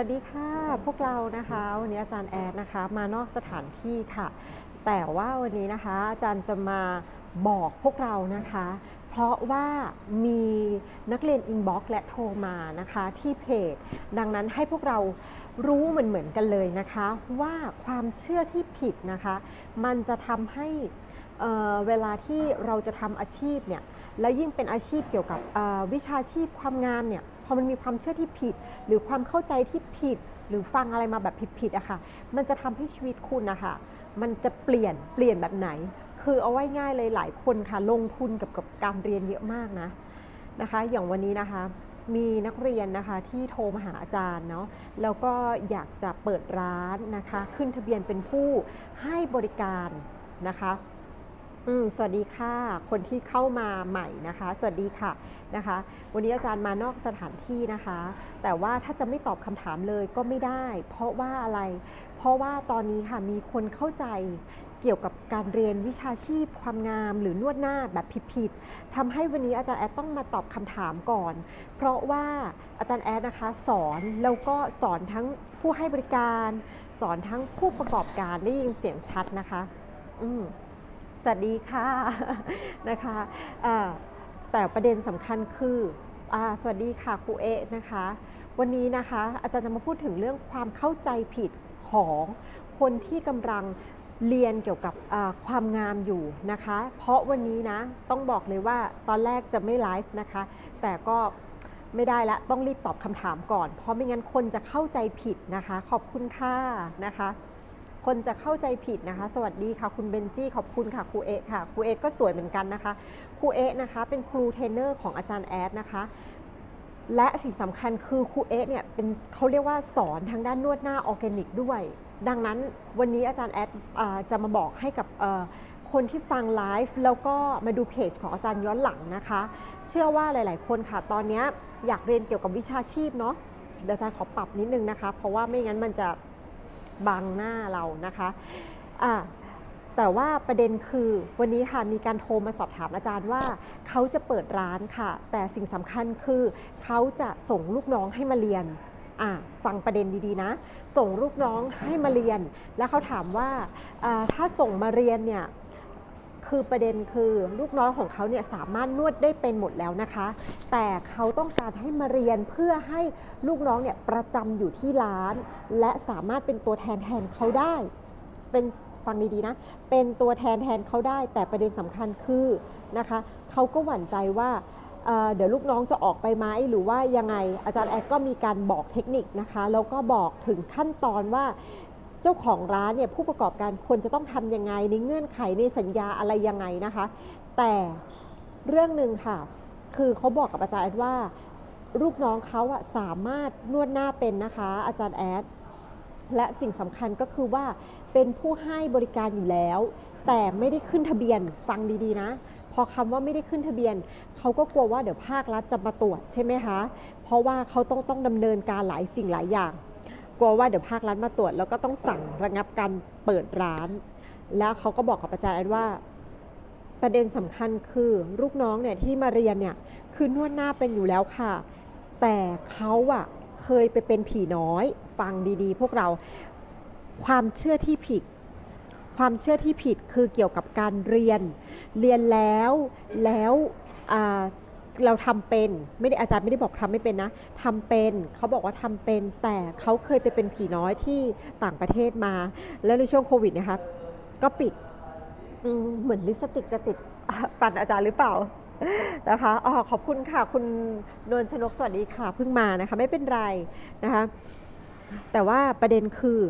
วัสดีค่ะพวกเรานะคะวันนี้อาจารย์แอดนะคะมานอกสถานที่ค่ะ แต่ว่าวันนี้นะคะอาจารย์จะมาบอกพวกเรานะคะ เพราะว่ามีนักเรียนอินบ็อกซ์และโทรมานะคะที่เพจ ดังนั้นให้พวกเรารู้เหมือนเหมือนกันเลยนะคะ ว่าความเชื่อที่ผิดนะคะ มันจะทำให้เเวลาที่เราจะทำอาชีพเนี่ยแล้วยิ่งเป็นอาชีพเกี่ยวกับวิชาชีพความงามเนี่ย อมันมีความเชื่อที่ผิด หรือความเข้าใจที่ผิด หรือฟังอะไรมาแบบผิดๆอะค่ะ มันจะทำให้ชีวิตคุณนะคะมันจะเปลี่ยนเปลี่ยนแบบไหน คือเอาไว้ง่ายเลยหลายคนค่ะ ลงทุนกับกับการเรียนเยอะมากนะนะคะ อย่างวันนี้นะคะมีนักเรียนนะคะที่โทรมาหาอาจารย์เนาะแล้วก็อยากจะเปิดร้านนะคะ ขึ้นทะเบียนเป็นผู้ให้บริการนะคะ อืมสวัสดีค่ะ คนที่เข้ามาใหม่นะคะ สวัสดีค่ะนะคะ วันนี้อาจารย์มานอกสถานที่นะคะ แต่ว่าถ้าจะไม่ตอบคำถามเลยก็ไม่ได้ เพราะว่าอะไร เพราะว่าตอนนี้ค่ะมีคนเข้าใจเกี่ยวกับการเรียนวิชาชีพความงามหรือนวดหน้าแบบผิดๆทำให้วันนี้อาจารย์แอดต้องมาตอบคำถามก่อน เพราะว่าอาจารย์แอดนะคะสอนแล้วก็สอนทั้งผู้ให้บริการ สอนทั้งผู้ประกอบการได้ยินเสียงชัดนะคะ อืม สวัสดีค่ะนะคะแต่ประเด็นสำคัญคืออสวัสดีค่ะครูเอะนะคะ วันนี้นะคะอาจารย์จะมาพูดถึงเรื่องความเข้าใจผิดของคนที่กำลังเรียนเกี่ยวกับความงามอยู่นะคะ เพราะวันนี้นะต้องบอกเลยว่าตอนแรกจะไม่ไลฟ์นะคะ แต่ก็ไม่ได้ละต้องรีบตอบคำถามก่อน เพราะไม่งั้นคนจะเข้าใจผิดนะคะ ขอบคุณค่ะนะคะ คนจะเข้าใจผิดนะคะ สวัสดีค่ะคุณเบนจี้ขอบคุณค่ะครูเอะค่ะครูเอะก็สวยเหมือนกันนะคะครูเอะนะคะ เป็นครูเทรนเนอร์ของอาจารย์แอดนะคะและสิ่งสำคัญคือครูเอะเนี่ยเป็นเขาเรียกว่าสอนทางด้านนวดหน้าออร์แกนิกด้วย ดังนั้นวันนี้อาจารย์แอดอจะมาบอกให้กับคนที่ฟังไลฟ์แล้วก็มาดูเพจของอาจารย์ย้อนหลังนะคะ เชื่อว่าหลาย ๆ คนค่ะตอนนี้อยากเรียนเกี่ยวกับวิชาชีพเนาะเดี๋ยวอาจารย์ขอปรับนิดนึงนะคะ เพราะว่าไม่งั้นมันจะ บังหน้าเรานะคะอะแต่ว่าประเด็นคือวันนี้ค่ะมีการโทรมาสอบถามอาจารย์ว่า เขาจะเปิดร้านค่ะ แต่สิ่งสำคัญคือเขาจะส่งลูกน้องให้มาเรียนอะฟังประเด็นดีๆนะ ส่งลูกน้องให้มาเรียน แล้วเขาถามว่าถ้าส่งมาเรียนเนี่ย คือประเด็นคือลูกน้องของเขาเนี่ยสามารถนวดได้เป็นหมดแล้วนะคะ แต่เขาต้องการให้มาเรียนเพื่อให้ลูกน้องเนี่ยประจำอยู่ที่ร้าน และสามารถเป็นตัวแทนแทนเขาได้ เป็นฟังดีๆนะ เป็นตัวแทนแทนเขาได้ แต่ประเด็นสำคัญคือนะคะเขาก็หวั่นใจว่าเเดี๋ยวลูกน้องจะออกไปไหมหรือว่ายังไงอาจารย์แอดก็มีการบอกเทคนิคนะคะ แล้วก็บอกถึงขั้นตอนว่า เจ้าของร้านเนี่ยผู้ประกอบการควรจะต้องทำยังไงในเงื่อนไขในสัญญาอะไรยังไงนะคะ แต่เรื่องหนึ่งค่ะ คือเขาบอกกับอาจารย์แอดว่า ลูกน้องเขาอะสามารถนวดหน้าเป็นนะคะ อาจารย์แอดและสิ่งสำคัญก็คือว่าเป็นผู้ให้บริการอยู่แล้ว แต่ไม่ได้ขึ้นทะเบียนฟังดีๆนะ พอคำว่าไม่ได้ขึ้นทะเบียนเขาก็กลัวว่าเดี๋ยวภาครัฐจะมาตรวจใช่ไหมคะเพราะว่าเขาต้องต้องดำเนินการหลายสิ่งหลายอย่าง กลัวว่าเดี๋ยวภาครัฐมาตรวจ แล้วก็ต้องสั่งระงับการเปิดร้าน แล้วเขาก็บอกกับอาจารย์แอดว่า ประเด็นสำคัญคือลูกน้องเนี่ยที่มาเรียนเนี่ยคือนวดหน้าเป็นอยู่แล้วค่ะ แต่เขาอะเคยไปเป็นผีน้อย ฟังดีๆ พวกเราความเชื่อที่ผิด ความเชื่อที่ผิดคือเกี่ยวกับการเรียน เรียนแล้วแล้วอ่า เราทำเป็นไม่ได้อาจารย์ไม่ได้บอกทำไม่เป็นนะทำเป็นเขาบอกว่าทำเป็น แต่เขาเคยไปเป็นผีน้อยที่ต่างประเทศมา แล้วในช่วงโควิดนะคะก็ปิดเหมือนลิปสติกจะติดปั่นอาจารย์หรือเปล่านะคะอ๋อขอบคุณค่ะ คุณนวลชนกสวัสดีค่ะเพิ่งมานะคะ ไม่เป็นไรนะคะ แต่ว่าประเด็นคือ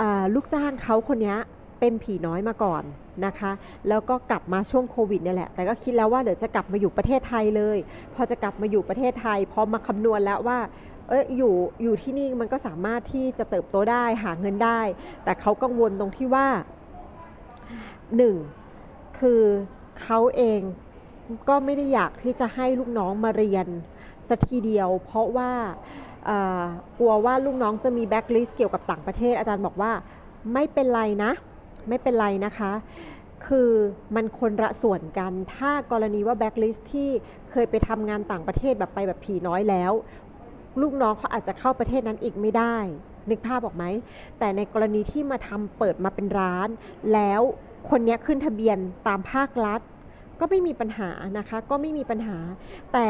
อลูกจ้างเขาคนนี้ เป็นผีน้อยมาก่อนนะคะ แล้วก็กลับมาช่วงโควิดเนี่ยแหละ แต่ก็คิดแล้วว่าเดี๋ยวจะกลับมาอยู่ประเทศไทยเลย พอจะกลับมาอยู่ประเทศไทย พอมาคำนวณแล้วว่าเอยอยู่อยู่ที่นี่มันก็สามารถที่จะเติบโตได้หาเงินได้ แต่เขากังวลตรงที่ว่าหนึ่งคือเขาเองก็ไม่ได้อยากที่จะให้ลูกน้องมาเรียนสัทีเดียว เพราะว่ากลัวว่าลูกน้องจะมีแบ็กลิสต์เกี่ยวกับต่างประเทศอาจารย์บอกว่าไม่เป็นไรนะ ไม่เป็นไรนะคะ คือมันคนละส่วนกัน ถ้ากรณีว่าแบ็กลิสต์ที่เคยไปทำงานต่างประเทศแบบไปแบบผีน้อยแล้ว ลูกน้องเขาอาจจะเข้าประเทศนั้นอีกไม่ได้ นึกภาพออกไหม แต่ในกรณีที่มาทำเปิดมาเป็นร้าน แล้วคนนี้ขึ้นทะเบียนตามภาครัฐ ก็ไม่มีปัญหานะคะ ก็ไม่มีปัญหา แต่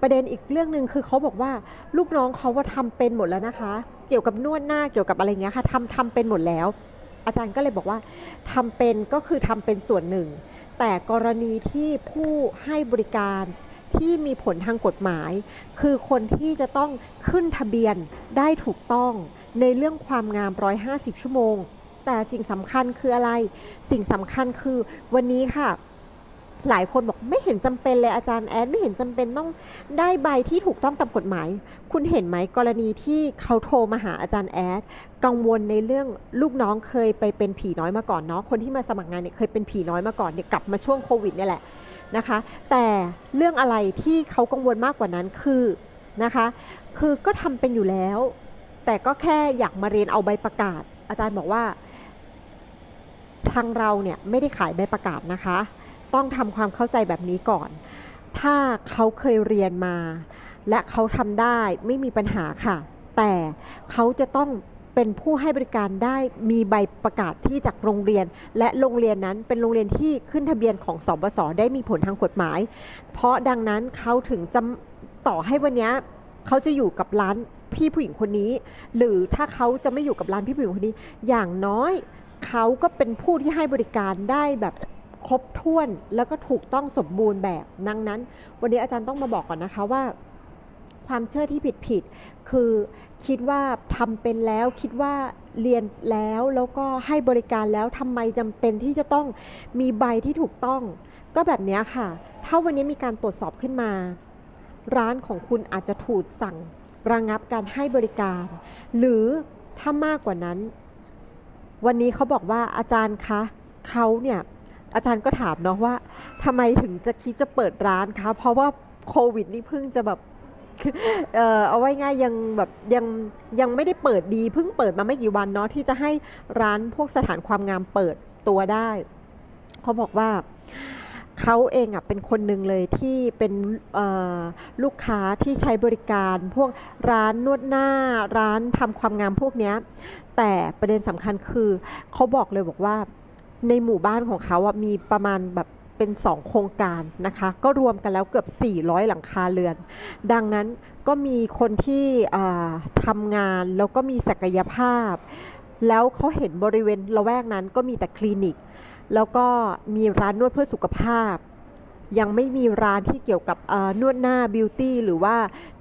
ประเด็นอีกเรื่องหนึ่งคือเขาบอกว่าลูกน้องเขาว่าทำเป็นหมดแล้วนะคะ เกี่ยวกับนวดหน้าเกี่ยวกับอะไรเงี้ยค่ะทำทำเป็นหมดแล้ว อาจารย์ก็เลยบอกว่าทำเป็นก็คือทำเป็นส่วนหนึ่ง แต่กรณีที่ผู้ให้บริการที่มีผลทางกฎหมาย คือคนที่จะต้องขึ้นทะเบียนได้ถูกต้องในเรื่องความงาม 150 ชั่วโมง แต่สิ่งสำคัญคืออะไร สิ่งสำคัญคือวันนี้ค่ะ หลายคนบอกไม่เห็นจำเป็นเลยอาจารย์แอดไม่เห็นจำเป็นต้องได้ใบที่ถูกต้องตามกฎหมาย คุณเห็นไหมกรณีที่เขาโทรมาหาอาจารย์แอดกังวลในเรื่องลูกน้องเคยไปเป็นผีน้อยมาก่อนเนาะคนที่มาสมัครงานเนี่ยเคยเป็นผีน้อยมาก่อนเนี่ยกลับมาช่วงโควิดเนี่ยแหละนะคะ แต่เรื่องอะไรที่เขากังวลมากกว่านั้นคือนะคะ คือก็ทำเป็นอยู่แล้ว แต่ก็แค่อยากมาเรียนเอาใบประกาศ อาจารย์บอกว่า ทางเราเนี่ยไม่ได้ขายใบประกาศนะคะ ต้องทำความเข้าใจแบบนี้ก่อน ถ้าเขาเคยเรียนมา และเขาทำได้ไม่มีปัญหาค่ะ แต่เขาจะต้องเป็นผู้ให้บริการได้มีใบประกาศที่จากโรงเรียน และโรงเรียนนั้นเป็นโรงเรียนที่ขึ้นทะเบียนของสบสได้มีผลทางกฎหมาย เพราะดังนั้นเขาถึงจะต่อให้วันนี้เขาจะอยู่กับร้านพี่ผู้หญิงคนนี้ หรือถ้าเขาจะไม่อยู่กับร้านพี่ผู้หญิงคนนี้ อย่างน้อยเขาก็เป็นผู้ที่ให้บริการได้แบบ ครบถ้วนแล้วก็ถูกต้องสมบูรณ์แบบดังนั้น วันนี้อาจารย์ต้องมาบอกก่อนนะคะว่า ความเชื่อที่ผิดผิดคือคิดว่าทำเป็นแล้วคิดว่าเรียนแล้วแล้วก็ให้บริการแล้วทำไมจำเป็นที่จะต้องมีใบที่ถูกต้อง ก็แบบนี้ค่ะ ถ้าวันนี้มีการตรวจสอบขึ้นมา ร้านของคุณอาจจะถูกสั่งระงับการให้บริการ หรือถ้ามากกว่านั้น วันนี้เขาบอกว่าอาจารย์คะเขาเนี่ย อาจารย์ก็ถามเนาะว่าทำไมถึงจะคิดจะเปิดร้านคะ เพราะว่าโควิดนี่เพิ่งจะแบบเออเอาไว้ง่ายยังแบบยังยังไม่ได้เปิดดีเพิ่งเปิดมาไม่กี่วันเนาะที่จะให้ร้านพวกสถานความงามเปิดตัวได้เขาบอกว่าเขาเองอะเป็นคนหนึ่งเลยที่เป็นลูกค้าที่ใช้บริการ พวกร้านนวดหน้าร้านทำความงามพวกเนี้ยแต่ประเด็นสำคัญคือเขาบอกเลยบอกว่า ในหมู่บ้านของเขาอะมีประมาณแบบเป็นสองโครงการนะคะ ก็รวมกันแล้วเกือบ 400 หลังคาเรือน ดังนั้นก็มีคนที่ทำงานแล้วก็มีศักยภาพ แล้วเขาเห็นบริเวณละแวกนั้นก็มีแต่คลินิก แล้วก็มีร้านนวดเพื่อสุขภาพ ยังไม่มีร้านที่เกี่ยวกับนวดหน้าบิวตี้หรือว่า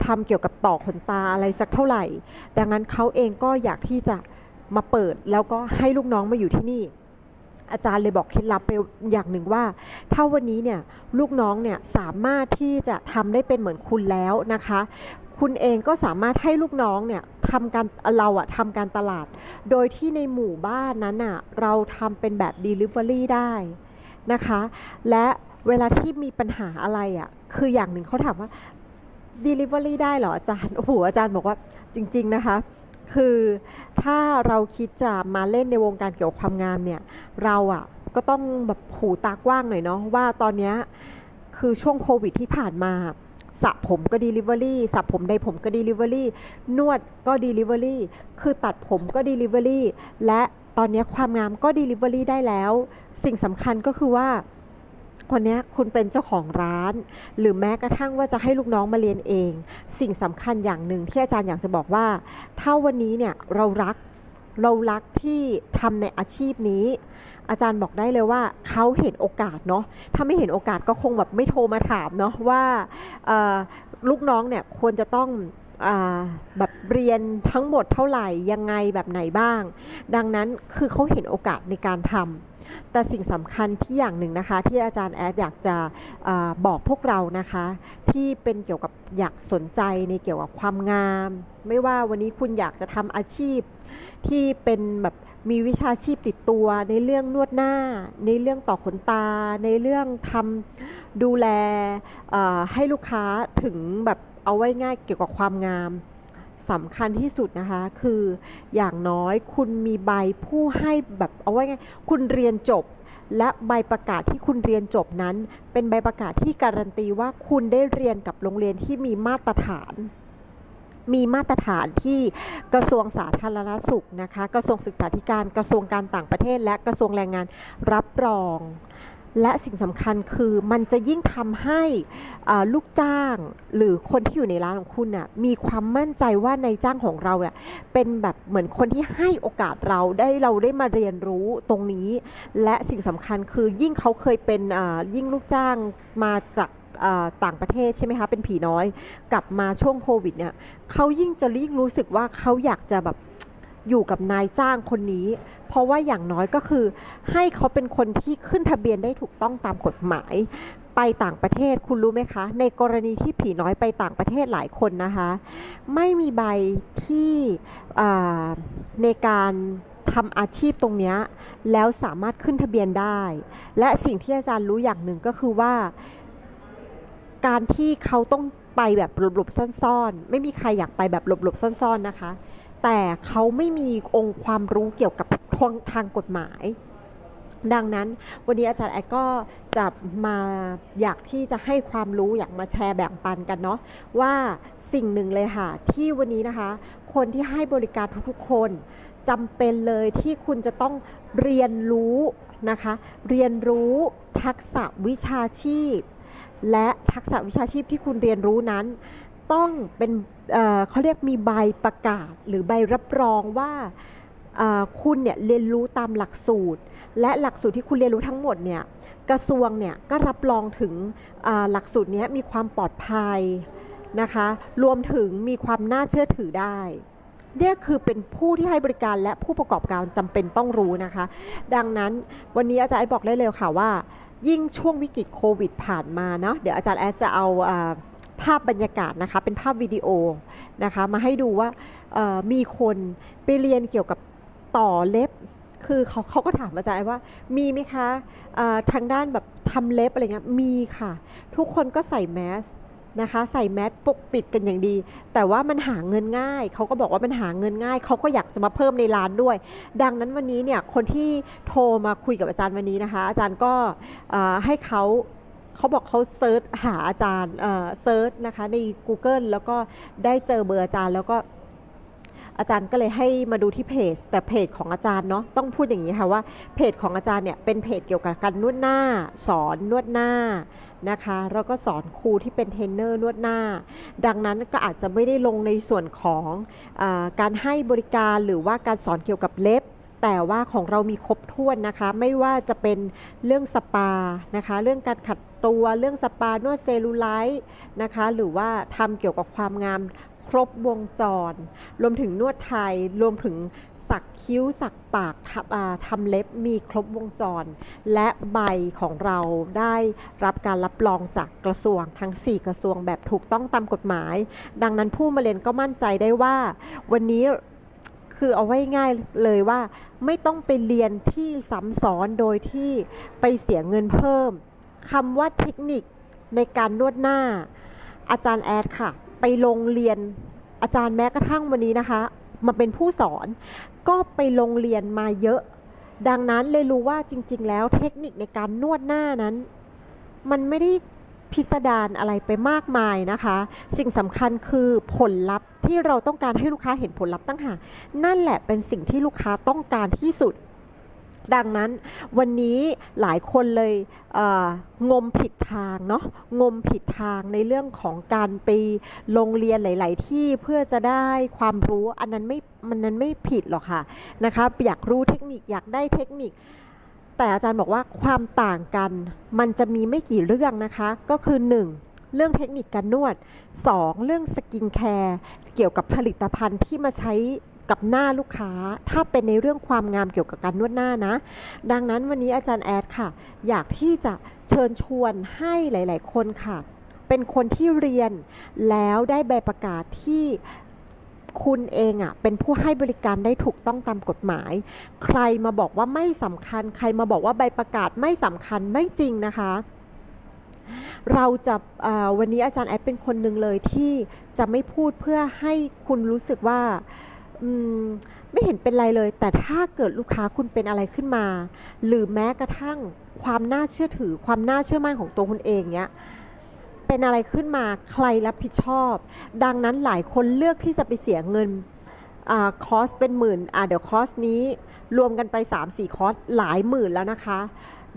ทำเกี่ยวกับต่อขนตาอะไรสักเท่าไหร่ ดังนั้นเขาเองก็อยากที่จะมาเปิดแล้วก็ให้ลูกน้องมาอยู่ที่นี่ อาจารย์เลยบอกเคล็ดลับไปอย่างหนึ่งว่า ถ้าวันนี้เนี่ยลูกน้องเนี่ยสามารถที่จะทำได้เป็นเหมือนคุณแล้วนะคะ คุณเองก็สามารถให้ลูกน้องเนี่ยทำการเราอะทำการตลาด โดยที่ในหมู่บ้านนั้นอะเราทำเป็นแบบ Delivery ได้นะคะ และเวลาที่มีปัญหาอะไรอะคืออย่างหนึ่งเขาถามว่า Delivery ได้เหรออาจารย์ โอ้โหอาจารย์บอกว่าจริง ๆ นะคะ คือถ้าเราคิดจะมาเล่นในวงการเกี่ยวกับความงามเนี่ย เราอะก็ต้องแบบหูตากว้างหน่อยเนาะว่าตอนนี้คือช่วงโควิดที่ผ่านมาสระผมก็ Delivery สระผมใดผมก็ Delivery นวดก็ Delivery คือตัดผมก็ Delivery และตอนนี้ความงามก็ Delivery ได้แล้ว สิ่งสำคัญก็คือว่า วันนี้คุณเป็นเจ้าของร้าน หรือแม้กระทั่งว่าจะให้ลูกน้องมาเรียนเอง สิ่งสำคัญอย่างหนึ่งที่อาจารย์อยากจะบอกว่า ถ้าวันนี้เนี่ยเรารักเรารักที่ทำในอาชีพนี้ อาจารย์บอกได้เลยว่าเขาเห็นโอกาสเนาะถ้าไม่เห็นโอกาสก็คงแบบไม่โทรมาถามเนาะว่าลูกน้องเนี่ยควรจะต้อง แบบเรียนทั้งหมดเท่าไหร่ยังไงแบบไหนบ้าง ดังนั้นคือเขาเห็นโอกาสในการทำแต่สิ่งสำคัญที่อย่างหนึ่งนะคะ ที่อาจารย์แอดอยากจะอบอกพวกเรานะคะ ที่เป็นเกี่ยวกับอยากสนใจในเกี่ยวกับความงาม ไม่ว่าวันนี้คุณอยากจะทำอาชีพที่เป็นแบบมีวิชาชีพติดตัวในเรื่องนวดหน้า ในเรื่องต่อขนตา ในเรื่องทำดูแลให้ลูกค้าถึงแบบ เอาไว้ง่ายเกี่ยวกับความงามสำคัญที่สุดนะคะ คืออย่างน้อยคุณมีใบผู้ให้แบบเอาไว้ง่ายคุณเรียนจบ และใบประกาศที่คุณเรียนจบนั้น เป็นใบประกาศที่การันตีว่าคุณได้เรียนกับโรงเรียนที่มีมาตรฐาน มีมาตรฐานที่กระทรวงสาธารณสุขนะคะ กระทรวงศึกษาธิการกระทรวงการต่างประเทศ และกระทรวงแรงงานรับรอง และสิ่งสำคัญคือมันจะยิ่งทำให้ลูกจ้างหรือคนที่อยู่ในร้านของคุณน่ะมีความมั่นใจว่าในจ้างของเราเนี่ยเป็นแบบเหมือนคนที่ให้โอกาสเราได้เราได้มาเรียนรู้ตรงนี้ และสิ่งสำคัญคือยิ่งเขาเคยเป็นยิ่งลูกจ้างมาจากต่างประเทศใช่ไหมคะเป็นผีน้อย กลับมาช่วงโควิดเนี่ยเขายิ่งจะยิ่งรู้สึกว่าเขาอยากจะแบบ อยู่กับนายจ้างคนนี้ เพราะว่าอย่างน้อยก็คือ ให้เขาเป็นคนที่ขึ้นทะเบียนได้ถูกต้องตามกฎหมาย ไปต่างประเทศคุณรู้ไหมคะ ในกรณีที่ผีน้อยไปต่างประเทศหลายคนนะคะ ไม่มีใบที่ในการทำอาชีพตรงนี้แล้วสามารถขึ้นทะเบียนได้ และสิ่งที่อาจารย์รู้อย่างหนึ่งก็คือว่า การที่เขาต้องไปแบบหลบๆซ่อนๆ ไม่มีใครอยากไปแบบหลบๆซ่อนๆนะคะ แต่เขาไม่มีองค์ความรู้เกี่ยวกับทางทางกฎหมาย ดังนั้นวันนี้อาจารย์แอดก็จะมาอยากที่จะให้ความรู้อยากมาแชร์แบ่งปันกันเนาะว่าสิ่งหนึ่งเลยค่ะ ที่วันนี้นะคะ คนที่ให้บริการทุกๆคนจำเป็นเลยที่คุณจะต้องเรียนรู้นะคะ เรียนรู้ทักษะวิชาชีพ และทักษะวิชาชีพที่คุณเรียนรู้นั้น ต้องเป็นเเขาเรียกมีใบประกาศ หรือใบรับรองว่าคุณเนี่ยเรียนรู้ตามหลักสูตร และหลักสูตรที่คุณเรียนรู้ทั้งหมดเนี่ยกระทรวงเนี่ยก็รับรองถึงหลักสูตรนี้มีความปลอดภัยนะคะ รวมถึงมีความน่าเชื่อถือได้เนี่ยคือเป็นผู้ที่ให้บริการและผู้ประกอบการจำเป็นต้องรู้นะคะ ดังนั้นวันนี้อาจารย์แอดบอกได้เลยค่ะว่า ยิ่งช่วงวิกฤตโควิดผ่านมาเนาะเดี๋ยวอาจารย์แอดจะเอาอา ภาพบรรยากาศนะคะ เป็นภาพวิดีโอนะคะ มาให้ดูว่ามีคนไปเรียนเกี่ยวกับต่อเล็บ คือเขาเขาก็ถามอาจารย์ว่า มีไหมคะทางด้านแบบทำเล็บอะไรเงี้ยมีค่ะ ทุกคนก็ใส่แมสนะคะใส่แมสปกปิดกันอย่างดี แต่ว่ามันหาเงินง่าย เขาก็บอกว่ามันหาเงินง่าย เขาก็อยากจะมาเพิ่มในร้านด้วย ดังนั้นวันนี้เนี่ยคนที่โทรมาคุยกับอาจารย์วันนี้นะคะ อาจารย์ก็ให้เขา เขาบอกเขาเซิร์ชหาอาจารย์เซิร์ชนะคะใน Google แล้วก็ได้เจอเบอร์อาจารย์แล้วก็อาจารย์ก็เลยให้มาดูที่เพจ แต่เพจของอาจารย์เนาะต้องพูดอย่างนี้ค่ะว่าเพจของอาจารย์เนี่ยเป็นเพจเกี่ยวกับการนวดหน้า สอนนวดหน้านะคะแล้วก็สอนครูที่เป็นเทรนเนอร์นวดหน้า ดังนั้นก็อาจจะไม่ได้ลงในส่วนของอการให้บริการหรือว่าการสอนเกี่ยวกับเล็บ แต่ว่าของเรามีครบถ้วนนะคะ ไม่ว่าจะเป็นเรื่องสปานะคะ เรื่องการขัดตัวเรื่องสปานวดเซลลูไลท์นะคะ หรือว่าทำเกี่ยวกับความงามครบวงจร รวมถึงนวดไทยรวมถึงสักคิ้วสักปากทำาทำเล็บมีครบวงจร และใบของเราได้รับการรับรองจากกระทรวงทั้ง 4 กระทรวงแบบถูกต้องตามกฎหมาย ดังนั้นผู้มาเรียนก็มั่นใจได้ว่า วันนี้ คือเอาไว้ง่ายเลยว่า ไม่ต้องไปเรียนที่ซ้ำซ้อนโดยที่ไปเสียเงินเพิ่มคำว่าเทคนิคในการนวดหน้า อาจารย์แอดค่ะ ไปลงเรียนอาจารย์แม้กระทั่งวันนี้นะคะ มาเป็นผู้สอน ก็ไปลงเรียนมาเยอะ ดังนั้นเลยรู้ว่าจริง ๆ แล้วเทคนิคในการนวดหน้านั้น มันไม่ได้ พิสดารอะไรไปมากมายนะคะ สิ่งสำคัญคือผลลัพธ์ที่เราต้องการให้ลูกค้าเห็นผลลัพธ์ตั้งหากนั่นแหละเป็นสิ่งที่ลูกค้าต้องการที่สุด ดังนั้นวันนี้หลายคนเลยเงมผิดทางเนาะงมผิดทางในเรื่องของการไปโรงเรียนหลาย ๆ ที่เพื่อจะได้ความรู้อันนั้นไม่มันนั้นไม่ผิดหรอกค่ะนะคะอยากรู้เทคนิคอยากได้เทคนิค แต่อาจารย์บอกว่าความต่างกัน มันจะมีไม่กี่เรื่องนะคะ ก็คือ 1. เรื่องเทคนิคการนวด 2. เรื่องสกินแคร์เกี่ยวกับผลิตภัณฑ์ที่มาใช้กับหน้าลูกค้า ถ้าเป็นในเรื่องความงามเกี่ยวกับการนวดหน้านะ ดังนั้นวันนี้อาจารย์แอดค่ะ อยากที่จะเชิญชวนให้หลาย ๆ คนค่ะ เป็นคนที่เรียนแล้วได้ใบประกาศที่ คุณเองอะเป็นผู้ให้บริการได้ถูกต้องตามกฎหมาย ใครมาบอกว่าไม่สำคัญ ใครมาบอกว่าใบประกาศไม่สำคัญไม่จริงนะคะเราจะวันนี้อาจารย์แอดเป็นคนหนึ่งเลยที่จะไม่พูดเพื่อให้คุณรู้สึกว่าอมไม่เห็นเป็นไรเลย แต่ถ้าเกิดลูกค้าคุณเป็นอะไรขึ้นมา หรือแม้กระทั่งความน่าเชื่อถือ ความน่าเชื่อมั่นของตัวคุณเองเนี้ย เป็นอะไรขึ้นมาใครรับผิดชอบ ดังนั้นหลายคนเลือกที่จะไปเสียเงินอคอสเป็นหมื่นอ่าเดี๋ยวคอสนี้รวมกันไป 3-4 คอสหลายหมื่นแล้วนะคะ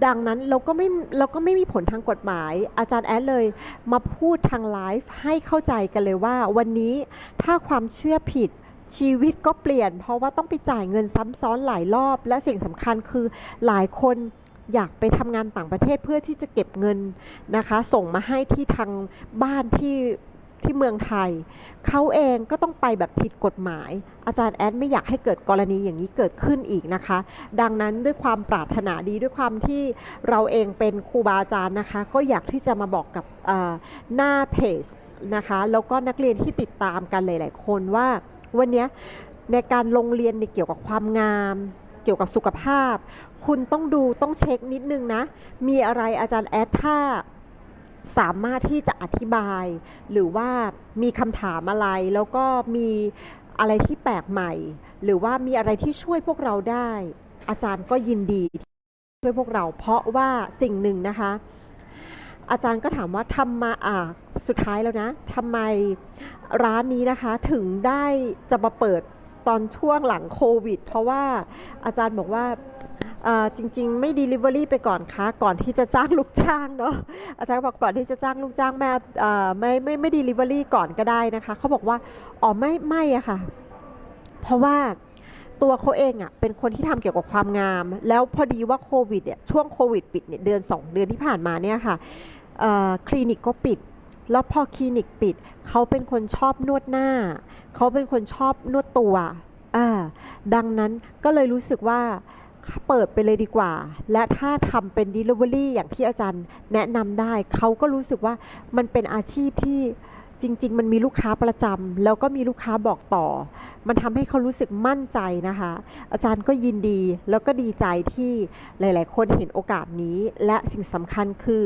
ดังนั้นเราก็ไม่เราก็ไม่มีผลทางกฎหมาย อาจารย์แอดเลยมาพูดทางไลฟ์ให้เข้าใจกันเลยว่า วันนี้ถ้าความเชื่อผิดชีวิตก็เปลี่ยน เพราะว่าต้องไปจ่ายเงินซ้ำซ้อนหลายรอบ และสิ่งสำคัญคือหลายคน อยากไปทำงานต่างประเทศเพื่อที่จะเก็บเงินนะคะ ส่งมาให้ที่ทางบ้านที่ที่เมืองไทย เขาเองก็ต้องไปแบบผิดกฎหมาย อาจารย์แอดไม่อยากให้เกิดกรณีอย่างนี้เกิดขึ้นอีกนะคะ ดังนั้นด้วยความปรารถนาดีด้วยความที่เราเองเป็นครูบาอาจารย์นะคะ ก็อยากที่จะมาบอกกับหน้าเพจนะคะแล้วก็นักเรียนที่ติดตามกันหลาย ๆ คนว่าวันนี้ในการลงเรียนในเกี่ยวกับความงาม เกี่ยวกับสุขภาพ คุณต้องดูต้องเช็คนิดนึงนะ มีอะไรอาจารย์แอดถ้าสามารถที่จะอธิบาย หรือว่ามีคำถามอะไร แล้วก็มีอะไรที่แปลกใหม่ หรือว่ามีอะไรที่ช่วยพวกเราได้ อาจารย์ก็ยินดีช่วยพวกเรา เพราะว่าสิ่งหนึ่งนะคะ อาจารย์ก็ถามว่าทำมาอ่าสุดท้ายแล้วนะทำไมร้านนี้นะคะถึงได้จะมาเปิด ตอนช่วงหลังโควิด เพราะว่าอาจารย์บอกว่าจริง ๆ ไม่ Delivery ไปก่อนคะก่อนที่จะจ้างลูกจ้างเนาะอาจารย์บอกก่อนที่จะจ้างลูกจ้างแม่เอ่ไม่ไม่ไม่ Delivery ก่อนก็ได้นะคะเขาบอกว่าอ๋อไม่ไม่อะค่ะ เพราะว่าตัวเขาเองอะเป็นคนที่ทำเกี่ยวกับความงาม แล้วพอดีว่าโควิดเนี่ยช่วงโควิดปิดเนี่ยเดือน 2 เดือนที่ผ่านมาเนี่ยค่ะเอ่อคลินิกก็ปิด แล้วพอคลินิกปิด เขาเป็นคนชอบนวดหน้า เขาเป็นคนชอบนวดตัวอ่าดังนั้นก็เลยรู้สึกว่าเปิดไปเลยดีกว่า และถ้าทำเป็น Delivery อย่างที่อาจารย์แนะนำได้ เขาก็รู้สึกว่ามันเป็นอาชีพที่จริง ๆ มันมีลูกค้าประจำแล้วก็มีลูกค้าบอกต่อ มันทำให้เขารู้สึกมั่นใจนะคะ อาจารย์ก็ยินดีแล้วก็ดีใจที่หลาย ๆ คนเห็นโอกาสนี้ และสิ่งสำคัญคือ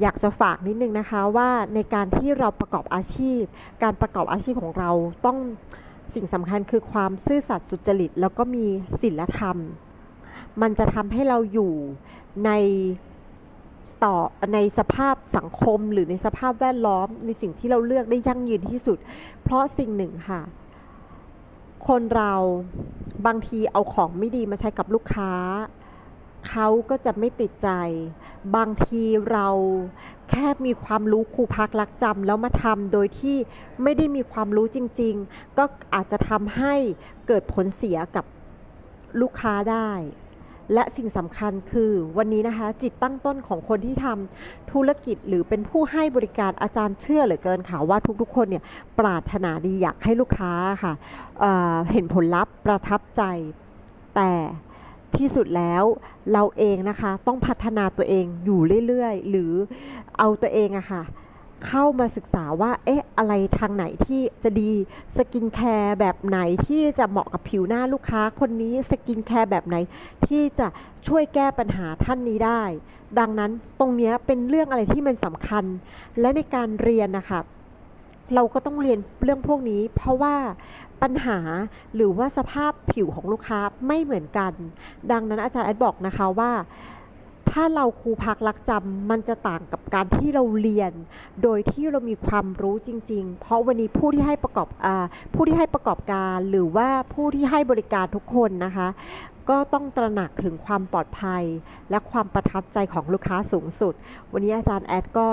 อยากจะฝากนิดนึงนะคะว่าในการที่เราประกอบอาชีพ การประกอบอาชีพของเราต้องสิ่งสำคัญคือความซื่อสัตย์สุจริต แล้วก็มีศีลธรรม มันจะทำให้เราอยู่ในต่อในสภาพสังคมหรือในสภาพแวดล้อมในสิ่งที่เราเลือกได้ยั่งยืนที่สุด เพราะสิ่งหนึ่งค่ะ คนเราบางทีเอาของไม่ดีมาใช้กับลูกค้า เขาก็จะไม่ติดใจ บางทีเราแค่มีความรู้ครูพักรักจำแล้วมาทำโดยที่ไม่ได้มีความรู้จริง ๆ ก็อาจจะทำให้เกิดผลเสียกับลูกค้าได้ และสิ่งสำคัญคือวันนี้นะคะ จิตตั้งต้นของคนที่ทำธุรกิจหรือเป็นผู้ให้บริการอาจารย์เชื่อเหลือเกินค่ะว่าทุกๆ คนเนี่ยปรารถนาดีอยากให้ลูกค้าค่ะเเห็นผลลัพธ์ประทับใจแต่ ที่สุดแล้วเราเองนะคะต้องพัฒนาตัวเองอยู่เรื่อยๆ หรือเอาตัวเองอะค่ะเข้ามาศึกษาว่าเอ๊ะอะไรทางไหนที่จะดีสกินแคร์แบบไหนที่จะเหมาะกับผิวหน้าลูกค้าคนนี้สกินแคร์แบบไหนที่จะช่วยแก้ปัญหาท่านนี้ได้ ดังนั้นตรงนี้เป็นเรื่องอะไรที่มันสำคัญ และในการเรียนนะคะเราก็ต้องเรียนเรื่องพวกนี้ เพราะว่า ปัญหาหรือว่าสภาพผิวของลูกค้าไม่เหมือนกัน ดังนั้นอาจารย์แอดบอกนะคะว่าถ้าเราครูพักรักจำมันจะต่างกับการที่เราเรียน โดยที่เรามีความรู้จริง ๆ เพราะวันนี้ผู้ที่ให้ประกอบอผู้ที่ให้ประกอบการ หรือว่าผู้ที่ให้บริการทุกคนนะคะ ก็ต้องตระหนักถึงความปลอดภัย และความประทับใจของลูกค้าสูงสุด วันนี้อาจารย์แอดก็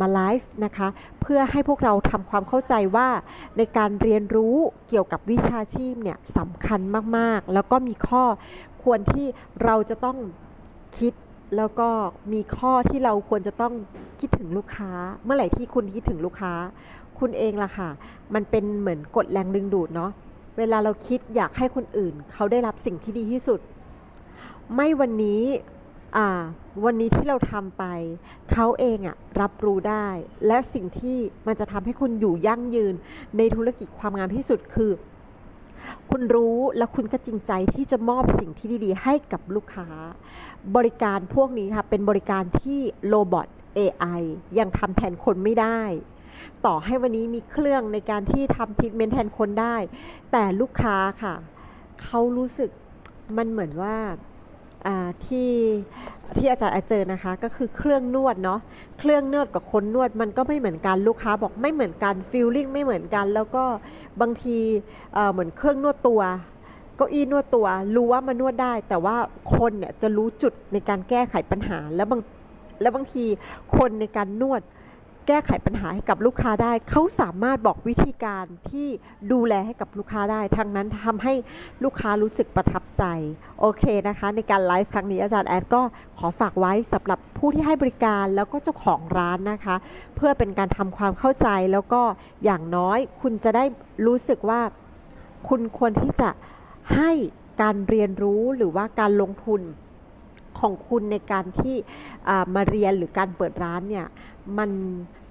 มาไลฟ์นะคะ เพื่อให้พวกเราทำความเข้าใจว่า ในการเรียนรู้เกี่ยวกับวิชาชีพเนี่ยสำคัญมากๆ แล้วก็มีข้อควรที่เราจะต้องคิดแล้วก็มีข้อที่เราควรจะต้องคิดถึงลูกค้า เมื่อไหร่ที่คุณคิดถึงลูกค้า คุณเองล่ะค่ะ มันเป็นเหมือนกฎแรงดึงดูดเนาะ เวลาเราคิดอยากให้คนอื่น เขาได้รับสิ่งที่ดีที่สุด ไม่วันนี้วันนี้ที่เราทำไป เขาเองอะรับรู้ได้ และสิ่งที่มันจะทำให้คุณอยู่ยั่งยืน ในธุรกิจความงามที่สุดคือ คุณรู้และคุณก็จริงใจที่จะมอบสิ่งที่ดีๆ ให้กับลูกค้า บริการพวกนี้ค่ะเป็นบริการที่โรบอท AI ยังทำแทนคนไม่ได้ ต่อให้วันนี้มีเครื่องในการที่ทำทรีทเมนต์แทนคนได้ แต่ลูกค้าค่ะ เขารู้สึกมันเหมือนว่าที่ที่อาจารย์อดเจอนะคะ ก็คือเครื่องนวดเนาะเครื่องนวดกับคนนวดมันก็ไม่เหมือนกันลูกค้าบอกไม่เหมือนกันฟีลลิ่งไม่เหมือนกัน แล้วก็บางทีเอ่อเหมือนเครื่องนวดตัวเก้าอี้นวดตัวรู้ว่ามันนวดได้ แต่ว่าคนเนี่ยจะรู้จุดในการแก้ไขปัญหาแล้วบางแล้วบางทีคนในการนวด แก้ไขปัญหาให้กับลูกค้าได้ เขาสามารถบอกวิธีการที่ดูแลให้กับลูกค้าได้ ทั้งนั้นทำให้ลูกค้ารู้สึกประทับใจ โอเคนะคะ ในการไลฟ์ครั้งนี้อาจารย์แอดก็ขอฝากไว้สำหรับผู้ที่ให้บริการแล้วก็เจ้าของร้านนะคะ เพื่อเป็นการทำความเข้าใจแล้วก็อย่างน้อยคุณจะได้รู้สึกว่า คุณควรที่จะให้การเรียนรู้หรือว่าการลงทุนของคุณในการที่มาเรียนหรือการเปิดร้านเนี่ย มัน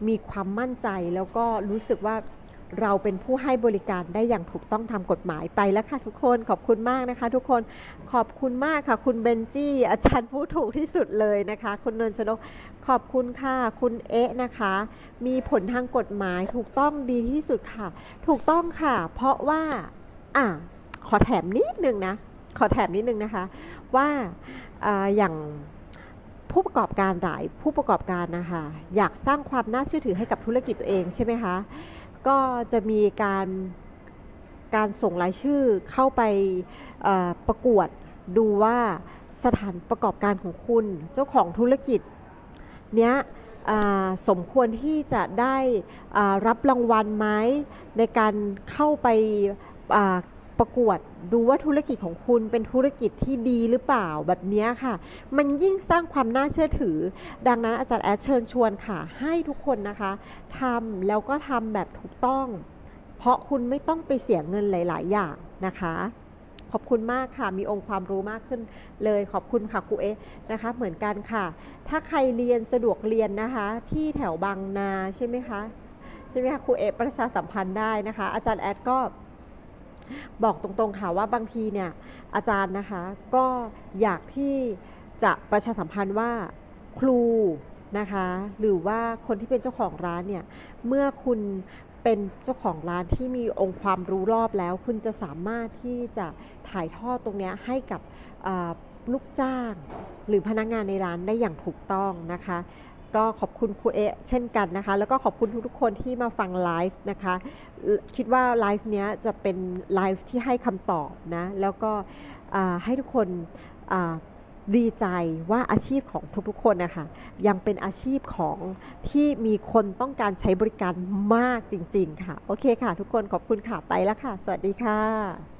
มีความมั่นใจแล้วก็รู้สึกว่าเราเป็นผู้ให้บริการได้อย่างถูกต้องทำกฎหมายไปแล้วค่ะทุกคนขอบคุณมากนะคะ ทุกคนขอบคุณมากค่ะ คุณเบนจี้อาจารย์ผู้ถูกที่สุดเลยนะคะ คุณนนชนกขอบคุณค่ะ คุณเอ๊ะนะคะ มีผลทางกฎหมายถูกต้องดีที่สุดค่ะ ถูกต้องค่ะ เพราะว่าอะขอแถมนิดนึงนะ ขอแถมนิดนึงนะคะ ว่าอ่าอย่าง ผู้ประกอบการหลายผู้ประกอบการนะคะอยากสร้างความน่าเชื่อถือให้กับธุรกิจตัวเองใช่ไหมคะก็จะมีการการส่งรายชื่อเข้าไปประกวดดูว่าสถานประกอบการของคุณ เจ้าของธุรกิจเนี้ยสมควรที่จะได้รับรางวัลไหมในการเข้าไป ประกวดดูว่าธุรกิจของคุณเป็นธุรกิจที่ดีหรือเปล่าแบบเนี้ยค่ะ มันยิ่งสร้างความน่าเชื่อถือ ดังนั้นอาจารย์แอดเชิญชวนค่ะ ให้ทุกคนนะคะทำแล้วก็ทำแบบถูกต้อง เพราะคุณไม่ต้องไปเสียเงินหลาย ๆ อย่างนะคะขอบคุณมากค่ะ มีองค์ความรู้มากขึ้นเลยขอบคุณค่ะครูเอนะคะ เหมือนกันค่ะ ถ้าใครเรียนสะดวกเรียนนะคะ ที่แถวบางนาใช่ไหมคะ ใช่ไหมคะครูเอประชาสัมพันธ์ได้นะคะ อาจารย์แอดก็ บอกตรงๆค่ะว่าบางทีเนี่ยอาจารย์นะคะ ก็อยากที่จะประชาสัมพันธ์ว่าครูนะคะ หรือว่าคนที่เป็นเจ้าของร้านเนี่ย เมื่อคุณเป็นเจ้าของร้านที่มีองค์ความรู้รอบแล้ว คุณจะสามารถที่จะถ่ายทอดตรงนี้ให้กับลูกจ้าง หรือพนักงานในร้านได้อย่างถูกต้องนะคะ ก็ขอบคุณครูเอะเช่นกันนะคะ แล้วก็ขอบคุณทุกๆคนที่มาฟังไลฟ์นะคะ คิดว่าไลฟ์เนี้ยจะเป็นไลฟ์ที่ให้คำตอบนะ แล้วก็ให้ทุกคนดีใจว่าอาชีพของทุกๆคนนะคะยังเป็นอาชีพของที่มีคนต้องการใช้บริการมากจริง ๆ ค่ะ โอเคค่ะ ทุกคนขอบคุณค่ะไปแล้วค่ะ สวัสดีค่ะ